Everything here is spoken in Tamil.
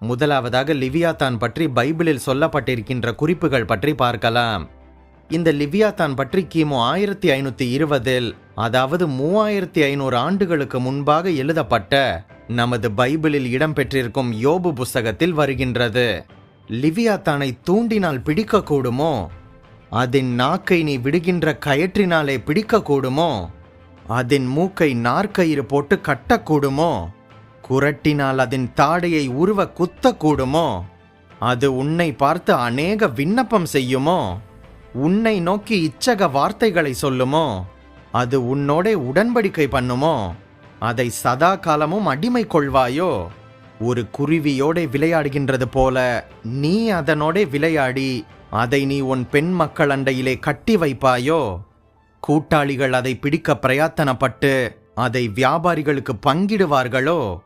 முதலாவதாக லிவியாத்தான் பற்றி பைபிளில் சொல்லப்பட்டிருக்கின்ற குறிப்புகள் பற்றி பார்க்கலாம். இந்த லிவியாத்தான் பற்றி கிமு ஆயிரத்தி ஐநூற்றி இருபதில் அதாவது மூவாயிரத்தி ஐநூறு ஆண்டுகளுக்கு முன்பாக எழுதப்பட்ட நமது பைபிளில் இடம்பெற்றிருக்கும் யோபு புஸ்தகத்தில் வருகின்றது. லிவியாத்தானை தூண்டினால் பிடிக்கக்கூடுமோ? அதன் நாக்கை நீ விடுகின்ற கயற்றினாலே பிடிக்கக்கூடுமோ? அதன் மூக்கை நாற்கயிறு போட்டு கட்டக்கூடுமோ? குரட்டினால் அதன் தாடையை உருவ குத்தக்கூடுமோ? அது உன்னை பார்த்து அநேக விண்ணப்பம் செய்யுமோ? உன்னை நோக்கி இச்சக வார்த்தைகளை சொல்லுமோ? அது உன்னோடே உடன்படிக்கை பண்ணுமோ? அதை சதா காலமும் அடிமை கொள்வாயோ? ஒரு குருவியோடே விளையாடுகின்றது போல நீ அதனோடே விளையாடி அதை நீ உன் பெண் மக்கள் அண்டையிலே கட்டி வைப்பாயோ? கூட்டாளிகள் அதை பிடிக்க பிரயாத்தனப்பட்டு அதை வியாபாரிகளுக்கு பங்கிடுவார்களோ?